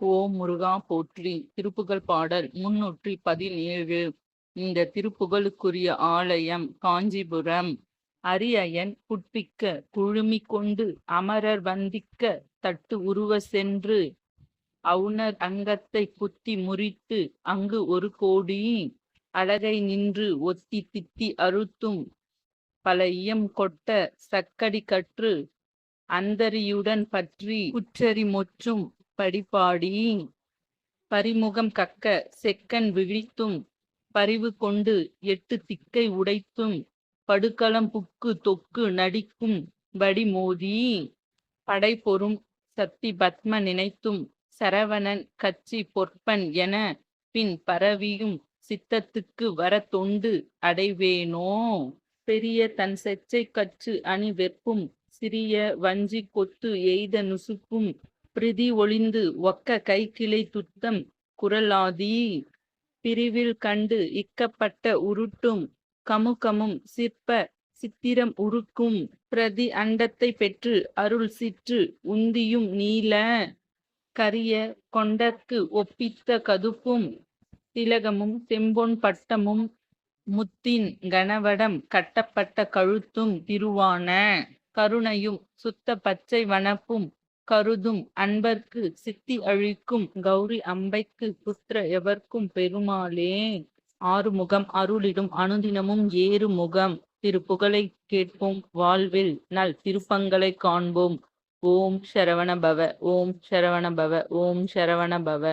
ஓம் முருகா போற்றி. திருப்புகழ் பாடல் முன்னூற்றி பதினேழு. இந்த திருப்புகழுக்குரிய ஆலயம் காஞ்சிபுரம். அரியயன் புட்பிக்க குழுமி கொண்டு அமரர் வந்திக்க தட்டு உருவ சென்று அவுணர் அங்கத்தை குத்தி முறித்து அங்கு ஒரு கோடி அழகை நின்று ஒத்தி தித்தி அறுத்தும் பல இயம் கொட்ட சக்கடி கற்று அந்தரியுடன் பற்றி குற்றறி மொற்றும் படிபாடி பரிமுகம் கக்க செக்கன் விழித்தும் பரிவு கொண்டு எட்டு திக்கை உடைத்தும் படுக்களம் புக்கு தொக்கு நடிக்கும் வடி மோதி. படைபொரும் சக்தி பத்ம நினைத்தும் சரவணன் கச்சி பொற்பன் என பின் பரவியும் சித்தத்துக்கு வர தொண்டு அடைவேனோ? பெரிய தன் செச்சை கச்சு அணி வெப்பும் சிறிய வஞ்சி கொத்து எய்த நுசுக்கும் பிரிதி ஒளிந்து ஒக்க கைக்கிளை துத்தம் குரலாதி பிரிவில் கண்டு இக்கப்பட்ட உருட்டும் கமுகமும் சிற்ப சித்திரம் உருக்கும் பிரதி அண்டத்தை பெற்று அருள் சிற்று உந்தியும் நீல கரிய கொண்டற்கு ஒப்பித்த கதுப்பும் திலகமும் செம்பொன் பட்டமும் முத்தின் கனவடம் கட்டப்பட்ட கழுத்தும் திருவான கருணையும் சுத்த பச்சை வனப்பும் கருதும் அன்பர்க்கு சித்தி அழிக்கும் கௌரி அம்பைக்கு புத்திர எவர்க்கும் பெருமாளே. ஆறுமுகம் அருளிடும் அனுதினமும் ஏறு முகம் திருப்புகழை கேட்போம் வாழ்வில் நல் திருப்பங்களை காண்போம். ஓம் சரவண பவ ஓம் சரவண பவ ஓம் சரவண பவ